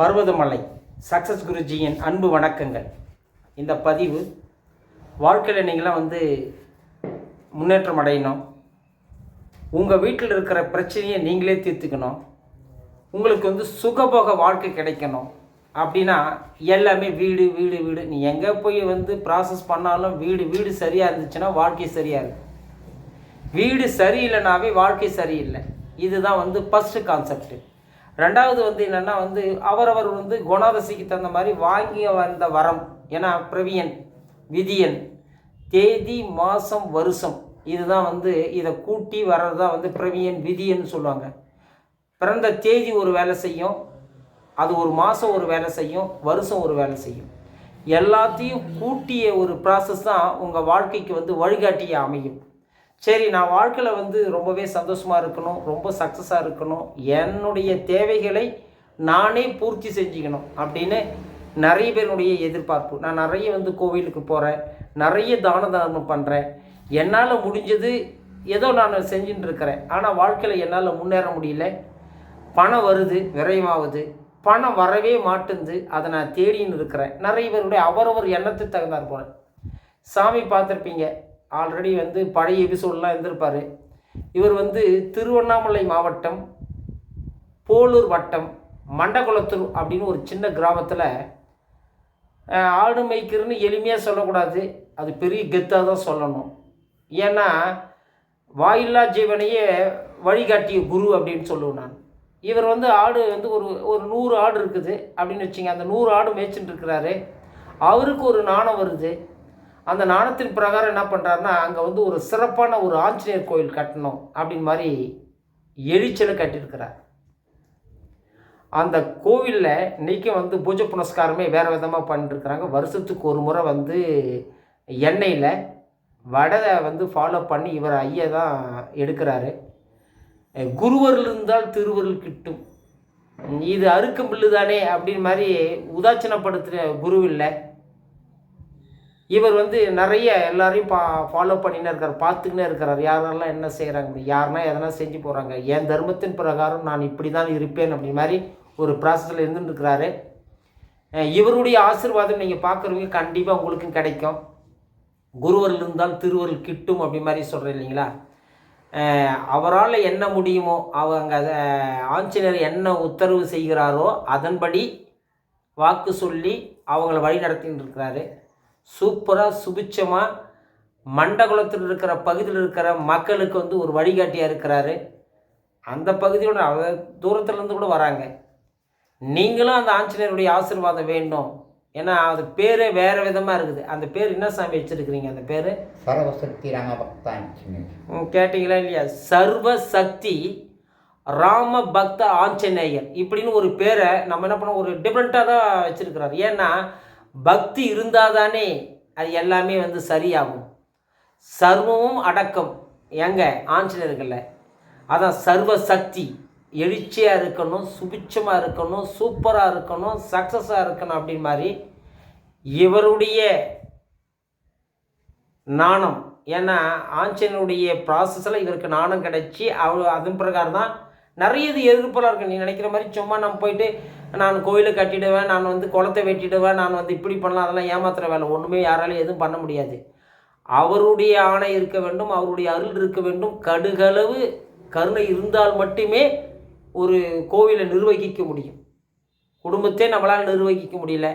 Parvathamalai success குருஜியின் அன்பு வணக்கங்கள். இந்த பதிவு வாழ்க்கையில் நீங்களாம் வந்து முன்னேற்றம் அடையணும். உங்கள் வீட்டில் இருக்கிற பிரச்சனையை நீங்களே தீர்த்துக்கணும். உங்களுக்கு வந்து சுகபோக வாழ்க்கை கிடைக்கணும். அப்படின்னா எல்லாமே வீடு வீடு வீடு. நீ எங்கே போய் வந்து ப்ராசஸ் பண்ணாலும் வீடு வீடு சரியாக இருந்துச்சுன்னா வாழ்க்கை சரியாக இருக்கும் வீடு சரியில்லைனாவே வாழ்க்கை சரியில்லை. இதுதான் வந்து ஃபஸ்ட்டு கான்செப்ட்டு ரெண்டாவது வந்து என்னென்னா வந்து அவரவர் வந்து குணாதசிக்கு தகுந்த மாதிரி வாங்கி வந்த வரம். ஏன்னா பிரவியன் விதியன் தேதி மாதம் வருஷம். இதுதான் வந்து இதை கூட்டி வர்றது தான் வந்து பிரவியன் விதியன்னு சொல்லுவாங்க. பிறந்த தேதி ஒரு வேலை செய்யும் அது ஒரு மாதம் ஒரு வேலை செய்யும் வருஷம் ஒரு வேலை செய்யும். எல்லாத்தையும் கூட்டிய ஒரு ப்ராசஸ் தான் உங்கள் வாழ்க்கைக்கு வந்து வழிகாட்டிய அமையும். சரி நான் வாழ்க்கையில் வந்து ரொம்பவே சந்தோஷமாக இருக்கணும் ரொம்ப சக்ஸஸாக இருக்கணும். என்னுடைய தேவைகளை நானே பூர்த்தி செஞ்சுக்கணும் அப்படின்னு நிறைய பேருடைய எதிர்பார்ப்பு. நான் நிறைய வந்து கோவிலுக்கு போகிறேன் நிறைய தான தர்மம் பண்ணுறேன் என்னால் முடிஞ்சது ஏதோ நான் செஞ்சுட்டு இருக்கிறேன். ஆனால் வாழ்க்கையில் என்னால் முன்னேற முடியல. பணம் வருது விரயமாகுது பணம் வரவே மாட்டுந்து அதை நான் தேடின்னு இருக்கிறேன். நிறைய பேருடைய அவரவர் எண்ணத்துக்கு தகுந்தார் போகிறேன் சாமி பார்த்துருப்பீங்க ஆல்ரெடி வந்து பழைய எபிசோடெலாம் இருந்திருப்பார். இவர் வந்து திருவண்ணாமலை மாவட்டம் போலூர் வட்டம் மண்டகுளத்தூர் அப்படின்னு ஒரு சின்ன கிராமத்தில் ஆடு மேய்க்கிறன்னு எளிமையாக சொல்லக்கூடாது. அது பெரிய கெத்தாக தான் சொல்லணும். ஏன்னா வாயில்லா ஜீவனையே வழிகாட்டிய குரு அப்படின்னு சொல்லுவேன் நான். இவர் வந்து ஆடு வந்து ஒரு ஒரு நூறு ஆடு இருக்குது. அப்படின்னு வச்சுங்க அந்த நூறு ஆடு மேய்ச்சிட்டு இருக்கிறாரு. அவருக்கு ஒரு நாணம் வருது. அந்த நாணத்தின் பிரகாரம் என்ன பண்ணுறாருன்னா அங்கே வந்து ஒரு சிறப்பான ஒரு ஆஞ்சநேயர் கோயில் கட்டணும் அப்படின்னு மாதிரி எரிச்சலை கட்டியிருக்கிறார். அந்த கோவிலில் இன்றைக்கும் வந்து பூஜை புனஸ்காரமே வேறு விதமாக பண்ணிட்டுருக்குறாங்க வருஷத்துக்கு ஒரு முறை வந்து எண்ணெயில் வடை வந்து ஃபாலோ பண்ணி இவர் ஐயா தான் எடுக்கிறாரு. குருவரில் இருந்தால் திருவருள் கிட்டும். இது அறுக்கும் பில்லு தானே அப்படின்னு மாதிரி உதாசீனப்படுத்துகிற குரு இல்லை இவர் வந்து நிறைய எல்லாரையும் பா ஃபாலோ பண்ணினே இருக்கார் பார்த்துக்கினே இருக்கிறார் யாரெல்லாம் என்ன செய்கிறாங்க யாருன்னா எதனா செஞ்சு போகிறாங்க என் தர்மத்தின் பிரகாரம் நான் இப்படி தான் இருப்பேன் அப்படி மாதிரி ஒரு ப்ராசஸில் இருந்துட்டு இருக்கிறாரு இவருடைய ஆசீர்வாதம் நீங்கள் பார்க்குறவங்க கண்டிப்பாக உங்களுக்கும் கிடைக்கும். குருவரில் இருந்தால் திருவருள் கிட்டும் அப்படி மாதிரி சொல்கிறேன் இல்லைங்களா? அவரால் என்ன முடியுமோ அவங்க ஆஞ்சநேயர் என்ன உத்தரவு செய்கிறாரோ அதன்படி வாக்கு சொல்லி அவங்கள வழி நடத்தின்னு இருக்கிறாரு. சூப்பராக சுபிச்சமாக மண்டகுளத்தில் இருக்கிற பகுதியில் இருக்கிற மக்களுக்கு வந்து ஒரு வழிகாட்டியாக இருக்கிறாரு. அந்த பகுதியோட தூரத்துலேருந்து கூட வராங்க. நீங்களும் அந்த ஆஞ்சநேயருடைய ஆசீர்வாதம் வேண்டும். ஏன்னா அது பேரே வேறு விதமாக இருக்குது. அந்த பேர் என்ன சாமி வச்சுருக்கிறீங்க? அந்த பேர்? சர்வசக்தி ராமபக்தாஞ்சனி ம், கேட்டீங்களா இல்லையா? சர்வ சக்தி ராம பக்த ஆஞ்சநேயர். இப்படின்னு ஒரு பேரை நம்ம என்ன பண்ணோம்? ஒரு டிஃப்ரெண்ட்டாக தான் வச்சுருக்கிறார். ஏன்னா பக்தி இருந்தால் தானே அது எல்லாமே வந்து சரியாகும். சர்வமும் அடக்கம். எங்க ஆஞ்சநேயர்களில். அதான் சர்வ சக்தி எழுச்சியாக இருக்கணும் சுபிட்சமாக இருக்கணும் சூப்பராக இருக்கணும் சக்ஸஸாக இருக்கணும் அப்படின்னு மாதிரி இவருடைய நாணம். ஏன்னா ஆஞ்சனுடைய ப்ராசஸில் இவருக்கு நாணம் கிடைச்சி அவர் அதன் பிரகாரம் தான் நிறைய இது எதிர்ப்பெல்லாம் இருக்கு. நீ நினைக்கிற மாதிரி சும்மா நம்ம போயிட்டு நான் கோயிலை கட்டிடுவேன் நான் வந்து குளத்தை வெட்டிடுவேன் நான் வந்து இப்படி பண்ணலாம் அதெல்லாம் ஏமாத்துகிற வேலை. ஒன்றுமே யாராலையும் எதுவும் பண்ண முடியாது. அவருடைய ஆணை இருக்க வேண்டும் அவருடைய அருள் இருக்க வேண்டும். கடுகளவு கருணை இருந்தால் மட்டுமே ஒரு கோவிலை நிர்வகிக்க முடியும். குடும்பத்தை நம்மளால் நிர்வகிக்க முடியல.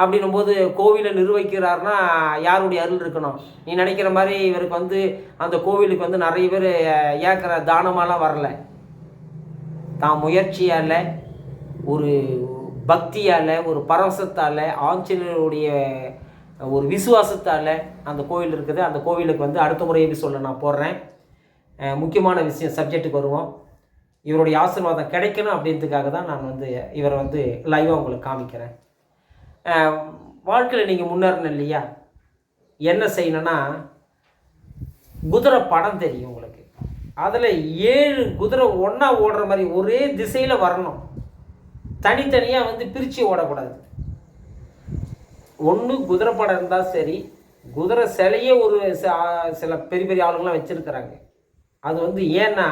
அப்படின்னும் போது கோவிலை நிர்வகிக்கிறாருன்னா யாருடைய அருள் இருக்கணும்? நீ நினைக்கிற மாதிரி இவருக்கு வந்து அந்த கோவிலுக்கு வந்து நிறைய பேர் ஏக்கிற தானமாலாம் வரல. தான் முயற்சியால் ஒரு பக்தியால் ஒரு பரவசத்தால் ஆஞ்சநேயருடைய ஒரு விசுவாசத்தால் அந்த கோவில் இருக்குது. அந்த கோவிலுக்கு வந்து அடுத்த முறை எபிசோடில் நான் போடுறேன் முக்கியமான விஷயம் சப்ஜெக்ட்டுக்கு வருவோம். இவருடைய ஆசீர்வாதம் கிடைக்கணும் அப்படின்றதுக்காக தான் நான் வந்து இவரை வந்து லைவாக உங்களுக்கு காமிக்கிறேன். வாழ்க்கையில் நீங்கள் முன்னேறணும் இல்லையா? என்ன செய்யணும்னா குதிரை படம் தெரியும் உங்களுக்கு. அதில் ஏழு குதிரை ஒன்றா ஓடுற மாதிரி ஒரே திசையில் வரணும். தனித்தனியாக வந்து பிரித்து ஓடக்கூடாது. ஒன்று குதிரை படம் இருந்தால் சரி குதிரை சிலையே ஒரு சில பெரிய பெரிய ஆளுங்களாம் வச்சுருக்கிறாங்க. அது வந்து ஏன்னா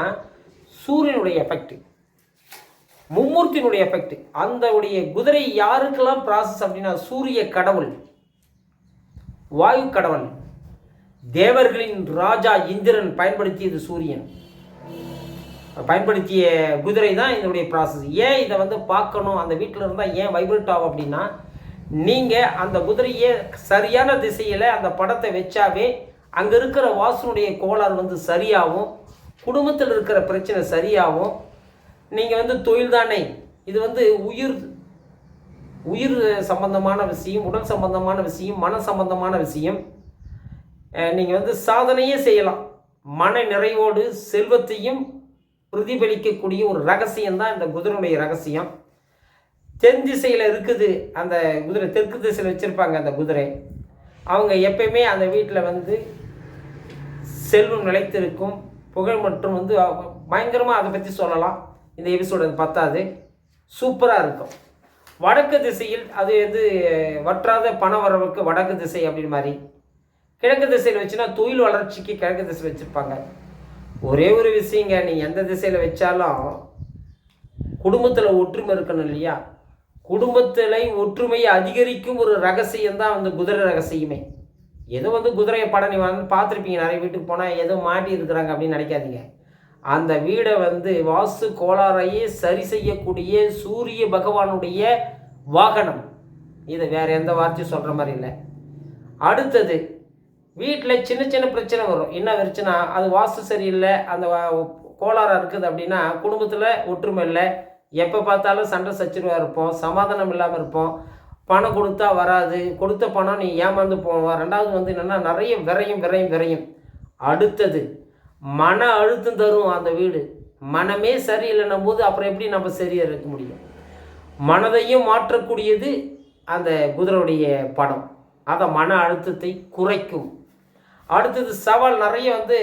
சூரியனுடைய எஃபெக்ட் மும்மூர்த்தியினுடைய எஃபெக்ட் அந்த உடைய குதிரை யாருக்கெல்லாம் ப்ராசஸ் அப்படின்னா சூரிய கடவுள் வாயு கடவுள். தேவர்களின் ராஜா இந்திரன் பயன்படுத்தியது சூரியன். பயன்படுத்திய குதிரை தான் இதனுடைய ப்ராசஸ் ஏன் இதை வந்து பார்க்கணும்? அந்த வீட்டில் இருந்தால் ஏன் வைப்ரேட் ஆகும் அப்படின்னா நீங்கள் அந்த குதிரையை சரியான திசையில் அந்த படத்தை வச்சாவே அங்கே இருக்கிற வாசனுடைய கோளாறு வந்து சரியாகும். குடும்பத்தில் இருக்கிற பிரச்சனை சரியாகும். நீங்கள் வந்து தொழில் தானே. இது வந்து உயிர் உயிர் சம்பந்தமான விஷயம் உடல் சம்பந்தமான விஷயம் மன சம்பந்தமான விஷயம். நீங்கள் வந்து சாதனையே செய்யலாம். மன நிறைவோடு செல்வத்தையும் பிரதிபலிக்கக்கூடிய ஒரு ரகசியம்தான் இந்த குதிரையுடைய ரகசியம். தென் திசையில் இருக்குது அந்த குதிரை தெற்கு திசையில் வச்சுருப்பாங்க அந்த குதிரை. அவங்க எப்பயுமே அந்த வீட்டில் வந்து செல்வம் நிலைத்திருக்கும். புகழ் மற்றும் வந்து பயங்கரமாக அதை பற்றி சொல்லலாம். இந்த எபிசோடு அது பத்தாது. சூப்பராக இருக்கும். வடக்கு திசையில் அது வந்து வற்றாத பண வரவுக்கு வடக்கு திசை அப்படின்னு மாதிரி. கிழக்கு திசையில் வச்சுன்னா தொழில் வளர்ச்சிக்கு கிழக்கு திசை வச்சுருப்பாங்க. ஒரே ஒரு விஷயங்க நீ எந்த திசையில் வச்சாலும் குடும்பத்தில் ஒற்றுமை இருக்கணும் இல்லையா? குடும்பத்தில் ஒற்றுமையை அதிகரிக்கும் ஒரு ரகசியம் தான் வந்து குதிரை ரகசியமே. ஏதோ வந்து குதிரையை படம் நீ வந்து பார்த்துருப்பீங்க நிறைய வீட்டுக்கு போனால் ஏதோ மாட்டி இருக்கிறாங்க அப்படின்னு நினைக்காதீங்க. அந்த வீடை வந்து வாஸ்து கோளாறையே சரி செய்யக்கூடிய சூரிய பகவானுடைய வாகனம். இது வேற எந்த வார்த்தையும் சொல்கிற மாதிரி இல்லை. அடுத்தது வீட்டில் சின்ன சின்ன பிரச்சனை வரும். என்ன பிரச்சனை? அது வாஸ்து சரியில்லை அந்த கோளாறாக இருக்குது அப்படின்னா குடும்பத்தில் ஒற்றுமை இல்லை. எப்போ பார்த்தாலும் சண்டை சச்சரவாக இருப்போம் சமாதானம் இல்லாமல் இருப்போம். பணம் கொடுத்தா வராது. கொடுத்த பணம் நீ ஏமாந்து போவோம் ரெண்டாவது வந்து என்னென்னா நிறைய விரையும் விரையும் விரையும். அடுத்தது மன அழுத்தம் தரும் அந்த வீடு. மனமே சரியில்லைன்னும் போது அப்புறம் எப்படி நம்ம சரியாக இருக்க முடியும்? மனதையும் மாற்றக்கூடியது அந்த குதிரையுடைய படம். அதை மன அழுத்தத்தை குறைக்கும். அடுத்தது சவால் நிறைய வந்து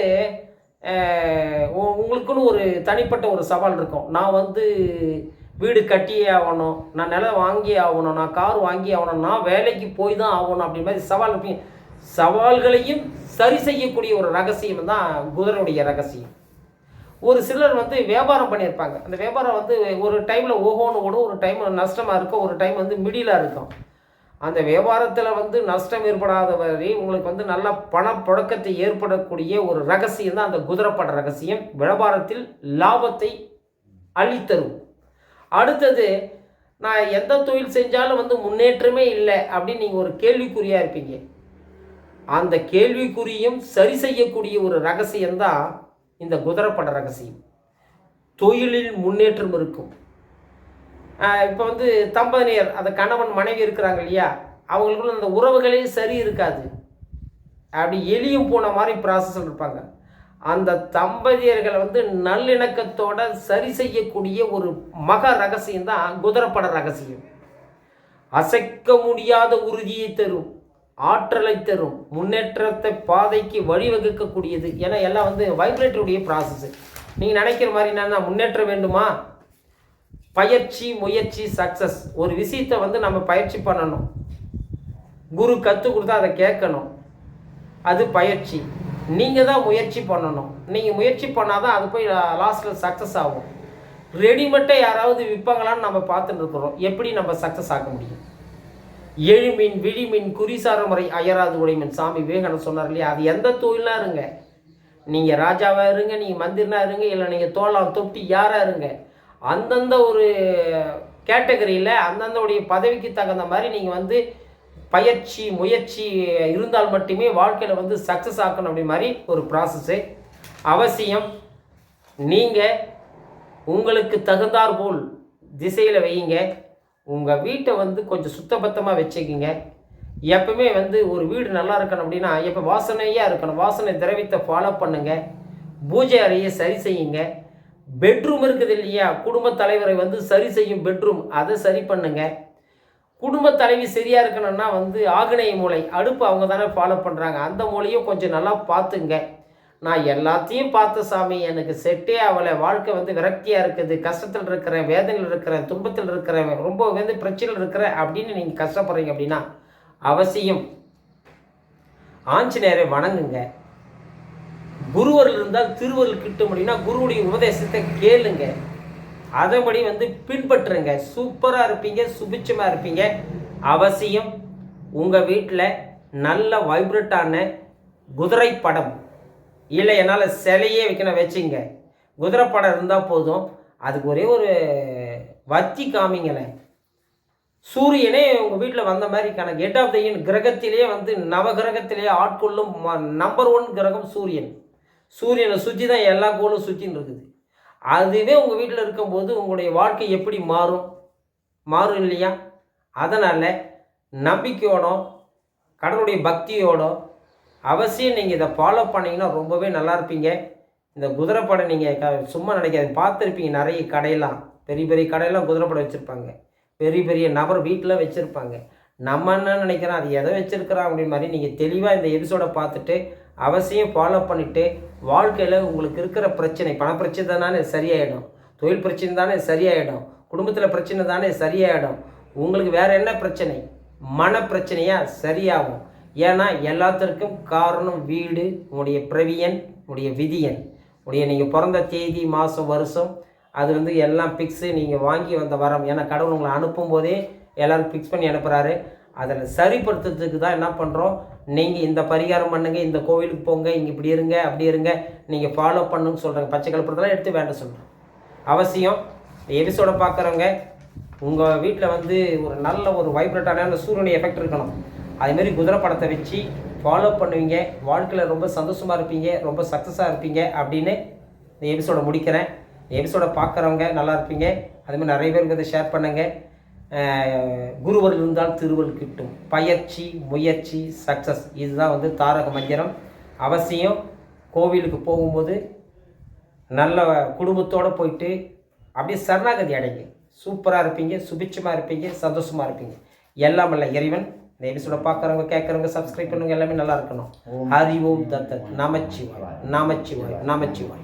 உ- உங்களுக்குன்னு ஒரு தனிப்பட்ட ஒரு சவால் இருக்கும். நான் வந்து வீடு கட்டியே ஆகணும். நான் நிலம் வாங்கியே ஆகணும். நான் கார் வாங்கி ஆகணும். நான் வேலைக்கு போய் தான் ஆகணும். அப்படி மாதிரி சவால் இருப்பீங்க. சவால்களையும் சரி செய்யக்கூடிய ஒரு ரகசியம் தான் குதிரையுடைய ரகசியம். ஒரு சிலர் வந்து வியாபாரம் பண்ணியிருப்பாங்க. அந்த வியாபாரம் வந்து ஒரு டைமில் ஓஹோன்னு ஓடும் ஒரு டைம் நஷ்டமாக இருக்கும் ஒரு டைம் வந்து மிடிலாக இருக்கும். அந்த வியாபாரத்தில் வந்து நஷ்டம் ஏற்படாத வரை உங்களுக்கு வந்து நல்ல பணப்புழக்கத்தை ஏற்படக்கூடிய ஒரு ரகசியம் தான் அந்த குதிரைப்பட ரகசியம். வியாபாரத்தில் லாபத்தை அளித்தரும் அடுத்தது நான் எந்த தொழில் செஞ்சாலும் வந்து முன்னேற்றமே இல்லை அப்படின்னு நீங்கள் ஒரு கேள்விக்குறியாக இருப்பீங்க. அந்த கேள்விக்குறியும் சரி செய்யக்கூடிய ஒரு ரகசியம்தான் இந்த குதிரைப்பட ரகசியம். தொழிலில் முன்னேற்றம் இருக்கும். இப்போ வந்து தம்பதியர் அந்த கணவன் மனைவி இருக்கிறாங்க இல்லையா? அவங்களுக்குள்ள அந்த உறவுகளே சரி இருக்காது. அப்படி எளியும் போன மாதிரி ப்ராசஸ் இருப்பாங்க. அந்த தம்பதியர்களை வந்து நல்லிணக்கத்தோட சரி செய்யக்கூடிய ஒரு மக ரகசியம் தான் குதிரைப்பட ரகசியம். அசைக்க முடியாத உறுதியை தரும். ஆற்றலை தரும் முன்னேற்றத்தை பாதைக்கு வழிவகுக்கக்கூடியது ஏன்னா எல்லாம் வந்து வைப்ரேட்டருடைய ப்ராசஸ் நீங்கள் நினைக்கிற மாதிரி என்னன்னா முன்னேற்றம் வேண்டுமா? பயிற்சி முயற்சி சக்ஸஸ் ஒரு விஷயத்தை வந்து நம்ம பயிற்சி பண்ணணும். குரு கற்றுக் கொடுத்தா அதை கேட்கணும். அது பயிற்சி. நீங்கள் தான் முயற்சி பண்ணணும். நீங்கள் முயற்சி பண்ணால் தான் அது போய் லாஸ்ட்டில் சக்ஸஸ் ஆகும். ரெடிமேட்டை யாராவது விற்பாங்களான்னு நம்ம பார்த்துட்டு இருக்கிறோம். எப்படி நம்ம சக்ஸஸ் ஆக முடியும்? எழுமீன் விழிமீன் குறிசார முறை அயராது உடைமீன். சாமி விவேகானந்தர் சொன்னார் இல்லையா? அது எந்த தொழிலாக இருங்க. நீங்கள் ராஜாவாக இருங்க நீங்கள் மந்திரனா இருங்க இல்லை நீங்கள் தோலாம் தொட்டி யாராக இருங்க. அந்தந்த ஒரு கேட்டகரியில் அந்தந்த உடைய பதவிக்கு தகுந்த மாதிரி நீங்கள் வந்து பயிற்சி முயற்சி இருந்தால் மட்டுமே வாழ்க்கையில் வந்து சக்ஸஸ் ஆக்கணும் அப்படி மாதிரி ஒரு ப்ராசஸ்ஸு அவசியம். நீங்கள் உங்களுக்கு தகுந்தாற்போல் திசையில் வையுங்க. உங்கள் வீட்டை வந்து கொஞ்சம் சுத்தபத்தமாக வச்சுக்கிங்க. எப்பவுமே வந்து ஒரு வீடு நல்லா இருக்கணும் அப்படின்னா எப்போ வாசனையாக இருக்கணும் வாசனை திரவியத்தை ஃபாலோ பண்ணுங்கள் பூஜை அறையை சரி செய்யுங்க. பெட்ரூம் இருக்குது இல்லையா? குடும்ப தலைவரை வந்து சரி செய்யும் பெட்ரூம் அதை சரி பண்ணுங்க. குடும்ப தலைவி சரியாக இருக்கணும்னா வந்து ஆகணைய மூளை அடுப்பு அவங்க தானே ஃபாலோ பண்ணுறாங்க அந்த மூலையும் கொஞ்சம் நல்லா பார்த்துங்க. நான் எல்லாத்தையும் பார்த்த சாமி எனக்கு செட்டே ஆகலை. வாழ்க்கை வந்து விரக்தியாக இருக்குது. கஷ்டத்தில் இருக்கிறேன் வேதனையில் இருக்கிறேன் துன்பத்தில் இருக்கிறேன் ரொம்ப வந்து பிரச்சனையில் இருக்கிறேன் அப்படின்னு நீங்கள் கஷ்டப்படுறீங்க அப்படின்னா அவசியம். ஆஞ்சநேயரை வணங்குங்க. குருவரில் இருந்தால் திருவருள் கிட்ட முடியும்னா குருவுடைய உபதேசத்தை கேளுங்க. அதன்படி வந்து பின்பற்றுங்க. சூப்பராக இருப்பீங்க சுபிட்சமாக இருப்பீங்க. அவசியம் உங்கள் வீட்டில் நல்ல வைப்ரட்டான குதிரை படம் இல்லை என்னால் சிலையே வைக்கணும் வச்சுங்க குதிரை படம் இருந்தால் போதும். அதுக்கு ஒரே ஒரு வத்தி காமிங்களேன். சூரியனே உங்கள் வீட்டில் வந்த மாதிரி கணக்கு ஹெட் ஆஃப் த இயன் கிரகத்திலேயே வந்து நவகிரகத்திலேயே ஆட்கொள்ளும் நம்பர் ஒன் கிரகம் சூரியன். சூரியனை சுற்றி தான் எல்லா கோளும் சுற்றின்னு இருக்குது. அதுவே உங்கள் வீட்டில் இருக்கும்போது உங்களுடைய வாழ்க்கை எப்படி மாறும்? மாறும் இல்லையா? அதனால் நம்பிக்கையோட கடவுளுடைய பக்தியோட அவசியம் நீங்கள் இதை ஃபாலோ பண்ணிங்கன்னா ரொம்பவே நல்லா இருப்பீங்க. இந்த குதிரை நீங்கள் க சும்மா நினைக்காது பார்த்துருப்பீங்க நிறைய கடையெல்லாம். பெரிய பெரிய கடையெல்லாம் குதிரை வச்சுருப்பாங்க. பெரிய பெரிய நபர் வீட்டில் வச்சுருப்பாங்க. நம்ம என்ன நினைக்கிறோம்? அது எதை வச்சுருக்கிறோம் அப்படின் மாதிரி நீங்கள் தெளிவாக இந்த எபிசோடை பார்த்துட்டு அவசியம் ஃபாலோ பண்ணிவிட்டு வாழ்க்கையில் உங்களுக்கு இருக்கிற பிரச்சனை பண பிரச்சனை தானே சரியாயிடும். தொழில் பிரச்சனை தானே சரியாயிடும். குடும்பத்தில் பிரச்சனை தானே சரியாயிடும். உங்களுக்கு வேறு என்ன பிரச்சனை? மன பிரச்சனையாக சரியாகும். ஏன்னா எல்லாத்திற்கும் காரணம் வீடு உங்களுடைய பிரவியன் உங்களுடைய விதியன். உடைய நீங்கள் பிறந்த தேதி மாதம் வருஷம் அது வந்து எல்லாம் ஃபிக்ஸு நீங்கள் வாங்கி வந்த வரம். ஏன்னா கடவுள் உங்களை அனுப்பும் போதே எல்லோரும் ஃபிக்ஸ் பண்ணி அனுப்புகிறாரு அதில் சரிப்படுத்துறதுக்கு தான் என்ன பண்ணுறோம் நீங்கள் இந்த பரிகாரம் பண்ணுங்கள் இந்த கோவிலுக்கு போங்க இங்கே இப்படி இருங்க அப்படி இருங்க நீங்கள் ஃபாலோ பண்ணுன்னு சொல்கிறாங்க பச்சை கலப்படத்தெல்லாம் எடுத்து வேண்டாம் சொல்கிறேன் அவசியம் எபிசோட பார்க்குறவங்க உங்கள் வீட்டில் வந்து ஒரு நல்ல ஒரு வைப்ரட்டான சூரியனுடைய எஃபெக்ட் இருக்கணும். அதேமாரி குதிரை படத்தை வச்சு ஃபாலோ பண்ணுவீங்க. வாழ்க்கையில் ரொம்ப சந்தோஷமாக இருப்பீங்க ரொம்ப சக்ஸஸாக இருப்பீங்க அப்படின்னு இந்த எபிசோடை முடிக்கிறேன். இந்த எபிசோடை பார்க்குறவங்க நல்லா இருப்பீங்க. அதேமாதிரி நிறைய பேருக்கு இதை ஷேர் பண்ணுங்கள் குருவர் இருந்தால் திருவள் கிட்டும். பயிற்சி முயற்சி சக்ஸஸ் இதுதான் வந்து தாரக மந்திரம். அவசியம் கோவிலுக்கு போகும்போது நல்ல குடும்பத்தோடு போயிட்டு அப்படியே சரணாகதி அடைங்க. சூப்பராக இருப்பீங்க சுபிட்சமாக இருப்பீங்க சந்தோஷமாக இருப்பீங்க. எல்லாம் அல்ல இறைவன். இந்த எபிசோட பார்க்குறவங்க கேட்குறவங்க சப்ஸ்கிரைப் பண்ணுங்க எல்லாமே நல்லா இருக்கணும். ஹரி ஓம் தத்தத் நமச்சிவாய் நமச்சிவாய் நமச்சிவாய்